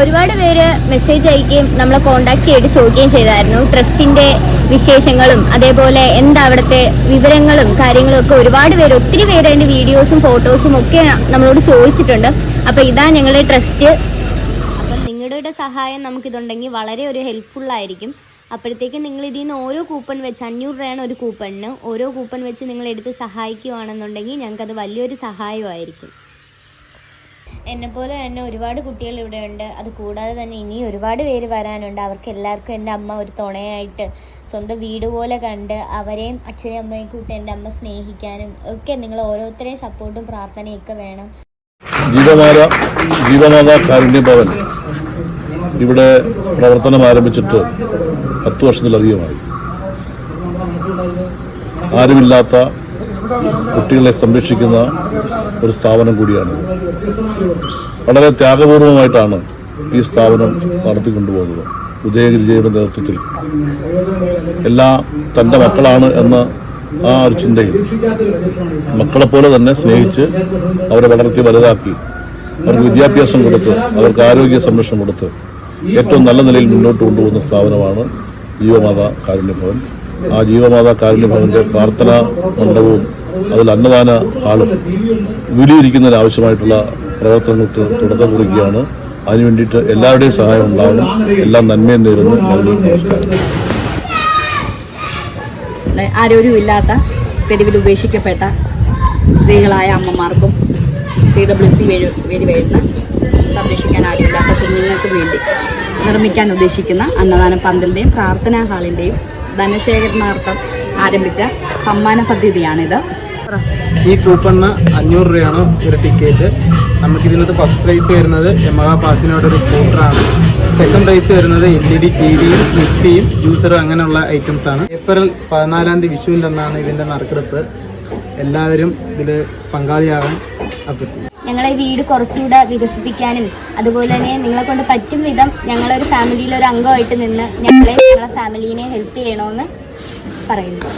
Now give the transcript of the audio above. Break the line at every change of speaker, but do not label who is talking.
ഒരുപാട് പേര് മെസ്സേജ് അയക്കുകയും നമ്മളെ കോണ്ടാക്ട് ചെയ്ത് ചോദിക്കുകയും ചെയ്തായിരുന്നു. ട്രസ്റ്റിന്റെ വിശേഷങ്ങളും അതേപോലെ എന്താ അവിടുത്തെ വിവരങ്ങളും കാര്യങ്ങളും ഒക്കെ ഒരുപാട് പേര് ഒത്തിരി പേര് അതിന്റെ വീഡിയോസും ഫോട്ടോസും ഒക്കെ നമ്മളോട് ചോദിച്ചിട്ടുണ്ട്. അപ്പൊ ഇതാ ഞങ്ങളുടെ ട്രസ്റ്റ് അപ്പം നിങ്ങളുടെ സഹായം നമുക്കിതുണ്ടെങ്കിൽ വളരെ ഒരു ഹെൽപ്ഫുൾ ആയിരിക്കും. അപ്പോഴത്തേക്കും നിങ്ങൾ ഇതിൽ നിന്ന് ഓരോ കൂപ്പൺ വെച്ച് അഞ്ഞൂറ് രൂപയാണ് ഒരു കൂപ്പണിന് ഓരോ കൂപ്പൺ വെച്ച് നിങ്ങൾ എടുത്ത് സഹായിക്കുകയാണെന്നുണ്ടെങ്കിൽ ഞങ്ങൾക്കത് വലിയൊരു സഹായമായിരിക്കും. എന്നെപ്പോലെ തന്നെ ഒരുപാട് കുട്ടികൾ ഇവിടെ ഉണ്ട്. അത് കൂടാതെ തന്നെ ഇനി ഒരുപാട് പേര് വരാനുണ്ട്. അവർക്ക് എല്ലാവർക്കും എന്റെ അമ്മ ഒരു തുണയായിട്ട് സ്വന്തം വീട് പോലെ കണ്ട് അവരെയും അച്ഛനെയും അമ്മയും കൂട്ടി എന്റെ അമ്മ സ്നേഹിക്കാനും ഒക്കെ നിങ്ങൾ ഓരോരുത്തരെയും സപ്പോർട്ടും പ്രാർത്ഥനയും ഒക്കെ വേണം.
ജീവമാല ജീവമാത കാരുണ്യ ഭവൻ. ഇവിടെ പ്രവർത്തനം ആരംഭിച്ചിട്ട് പത്ത് വർഷത്തിലധികമായി. ആരുമില്ലാത്ത കുട്ടികളെ സംരക്ഷിക്കുന്ന ഒരു സ്ഥാപനം കൂടിയാണ് വളരെ ത്യാഗപൂർവമായിട്ടാണ് ഈ സ്ഥാപനം നടത്തിക്കൊണ്ടുപോകുന്നത് ഉദയഗിരിജയുടെ നേതൃത്വത്തിൽ. എല്ലാ തന്റെ മക്കളാണ് എന്ന ആ ഒരു ചിന്തയിൽ മക്കളെപ്പോലെ തന്നെ സ്നേഹിച്ച് അവരെ വളർത്തി വലുതാക്കി അവർക്ക് വിദ്യാഭ്യാസം കൊടുത്ത് അവർക്ക് ആരോഗ്യ സംരക്ഷണം കൊടുത്ത് ഏറ്റവും നല്ല നിലയിൽ മുന്നോട്ട് കൊണ്ടുപോകുന്ന സ്ഥാപനമാണ് ജീവമാത കാരുണ്യഭവൻ. ആ ജീവമാത കാരുണ്യഭവന്റെ പ്രാർത്ഥനാ മണ്ഡപവും അതിൽ അന്നദാന ഹാളും വിലയിരിക്കുന്നതിന് ആവശ്യമായിട്ടുള്ള പ്രവർത്തനങ്ങൾക്ക് തുടക്കം കുറിക്കുകയാണ്. അതിനു വേണ്ടിയിട്ട് എല്ലാവരുടെയും സഹായം ഉണ്ടാവണം. എല്ലാം നന്മയും നേരുന്നു. നന്ദി നമസ്കാരം.
ആരോഗ്യമില്ലാത്ത തെരുവിൽ ഉപേക്ഷിക്കപ്പെട്ട സ്ത്രീകളായ അമ്മമാർക്കും സി ഡബ്ല്യു സി വഴി വഴി വരുന്ന സംരക്ഷിക്കാൻ ആരുമില്ലാത്ത കുഞ്ഞുങ്ങൾക്ക് വേണ്ടി നിർമ്മിക്കാൻ ഉദ്ദേശിക്കുന്ന അന്നദാന പന്തലിന്റെയും പ്രാർത്ഥനാ ഹാളിന്റെയും ധനശേഖരണാർത്ഥം ആരംഭിച്ച സമ്മാന പദ്ധതിയാണിത്.
ഈ കൂപ്പണിന് അഞ്ഞൂറ് രൂപയാണ് ഒരു ടിക്കറ്റ് നമുക്ക് ഇതിനകത്ത് ഫസ്റ്റ് പ്രൈസ് വരുന്നത് യമഹ പാസിനോട് ഒരു സ്കൂട്ടറാണ് സെക്കൻഡ് പ്രൈസ് വരുന്നത് എൽ ഇ ഡി ടി വിയും മിക്സിയും ജ്യൂസറും അങ്ങനെയുള്ള ഐറ്റംസ് ആണ്. ഏപ്രിൽ പതിനാലാം തീയതി വിഷുവിന്റെ അന്നാണ് ഇതിന്റെ നറുക്കെടുപ്പ്. എല്ലാവരും ഇതിൽ പങ്കാളിയാകാൻ അഭ്യർത്ഥിക്കുന്നു.
ഞങ്ങളെ വീട് കുറച്ചുകൂടെ വികസിപ്പിക്കാനും അതുപോലെ തന്നെ നിങ്ങളെ കൊണ്ട് പറ്റും വിധം ഞങ്ങളൊരു ഫാമിലിയിലെ ഒരു അംഗമായിട്ട് നിന്ന് ഞങ്ങളെ ഞങ്ങളെ ഫാമിലീനെ ഹെൽപ്പ് ചെയ്യണമെന്ന് പറയുന്നു.